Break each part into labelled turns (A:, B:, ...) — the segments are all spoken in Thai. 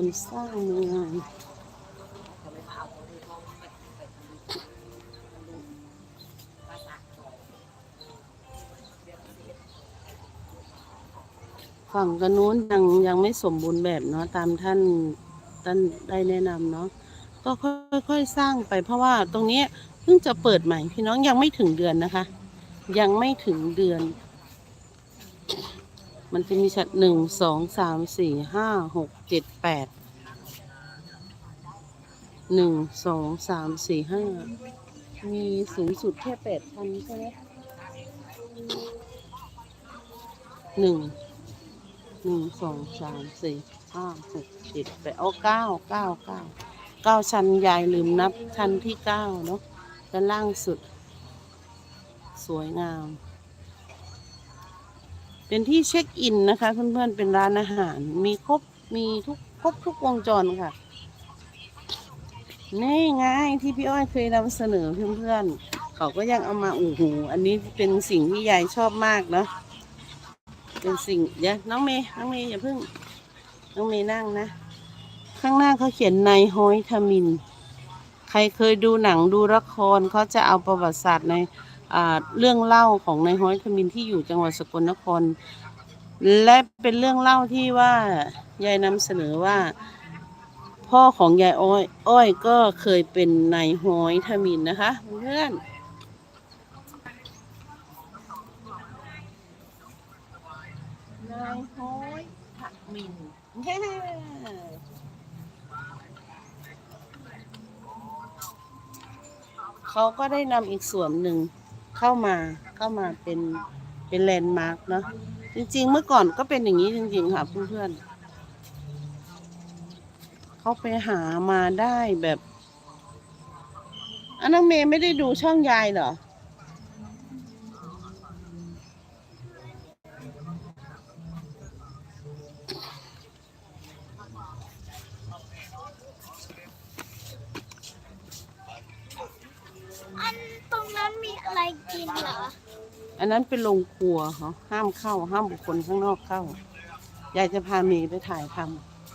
A: ทุนสร้างเมืองฝั่งกันนู้นยังยังไม่สมบูรณ์แบบเนาะตามท่านท่านได้แนะนำเนาะก็ค่อยๆสร้างไปเพราะว่าตรงนี้เพิ่งจะเปิดใหม่พี่น้องยังไม่ถึงเดือนนะคะ ยังไม่ถึงเดือน มันจะมีชั้นหนึ่งสองสามสี่ห้าหกเจ็ดแปดหนึ่งสองสามสี่ห้ามีสูงสุดแค่แปดพันใช่ไหมหนึ่งหนึ่งสองสามสี่ห้าหกเจ็ดแปดโอ้เก้าเก้าเก้าเก้าชั้นยายลืมนับชั้นที่เก้าเนาะด้านล่างสุด สวยงาม เป็นที่เช็คอินนะคะ เพื่อนๆเป็นร้านอาหาร มีครบมีทุกครบทุกวงจรค่ะ นี่ไงที่พี่อ้อยเคยนำเสนอเพื่อนๆเขาก็ยังเอามาโอ้โหอันนี้เป็นสิ่งที่ยายชอบมากเนาะเป็นสิ่งเดี๋ยวน้องเมย์น้องเมย์อย่าเพิ่ง น้องเมย์นั่งนะ ข้างหน้าเขาเขียนในฮอยทามิน ใครเคยดูหนังดูละครเขาจะเอาประวัติศาสตร์ใน เรื่องเล่าของนายฮ้อยขมินที่อยู่จังหวัดสกลนคร และเป็นเรื่องเล่าที่ว่ายายนำเสนอว่า พ่อของยายอ้อย อ้อยก็เคยเป็นนายฮ้อยทมินนะคะ เพื่อนนายฮ้อยทมินเฮ้เขาก็ได้นำอีกส่วนหนึ่ง เข้ามาเข้ามาเป็นเป็นแลนด์มาร์กเนาะจริง ๆ เมื่อก่อนก็เป็นอย่างนี้จริง ๆ ค่ะเพื่อนๆเขาไปหามาได้แบบอันน้องเมย์ไม่ได้ดูช่องยายเหรอ
B: อะไรกินเหรอ
A: อันนั้นเป็นโรงครัวเขาห้ามเข้า ห้ามบุคคลข้างนอกเข้ายายจะพาเมย์ไปถ่ายท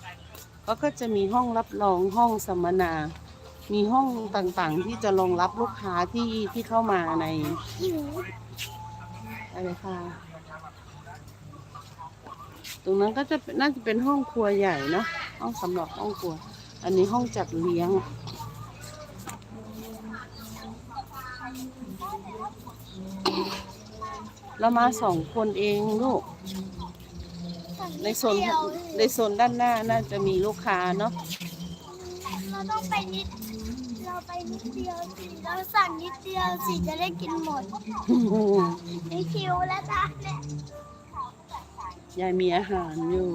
A: ำเขาก็จะมีห้องรับรองห้องสัมมนา มีห้องต่างๆ ที่จะรองรับลูกค้าที่ที่เข้ามาในอะไรค่ะตรงนั้นก็จะน่าจะเป็นห้องครัวใหญ่เนอะห้องสำหรับห้องครัว อันนี้ห้องจัดเลี้ยง เรามาสองคนเองลูก ในโซน
B: เดียว
A: ในโซนด้านหน้าน่าจะมีลูกค้าเนาะ
B: เราต้องไปนิด เราไปนิดเดียวสิเราสั่งนิดเดียวสิจะได้กินหมดนี่คิวแล้วนะเนี่ย
A: ยายมีอาหารอยู่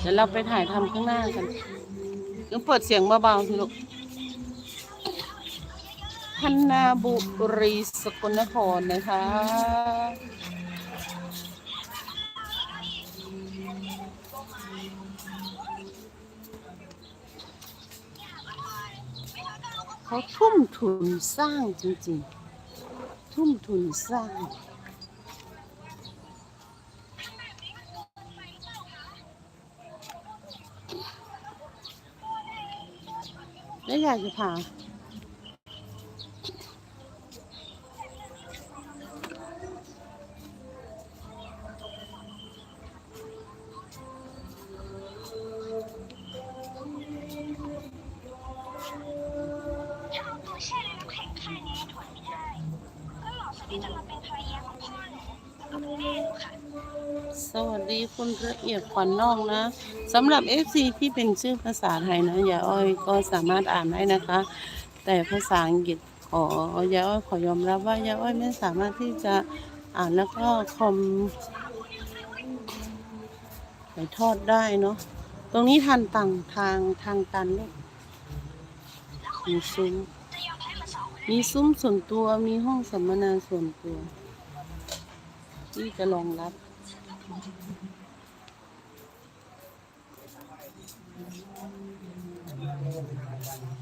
A: เดี๋ยวเราไปถ่ายทำข้างหน้ากันต้องเปิดเสียงเบาๆสิลูก พันนาบุรีสกลนครนะคะ เขาทุ่มทุนสร้างจริงๆ ทุ่มทุนสร้างแล้วอยากจะพา
C: ที่จะมาเป็นภรรยาของพ่อหนูแล้วก็แม่หนูค่ะ
A: สวัสดีคุณละเอียดขวัญนอกนะสำหรับ FC ที่เป็นชื่อภาษาไทยนะยาอ้อยก็สามารถอ่านได้นะคะ แต่ภาษาอังกฤษขอยาอ้อยขอยอมรับว่ายาอ้อยไม่สามารถที่จะอ่านแล้วก็คอมถ่ทอดได้เนาะตรงนี้ทันตังทางทางตันลูกมีซุ้ม มีซุ้มส่วนตัว มีห้องสัมมนาส่วนตัว ที่จะรองรับ
C: เ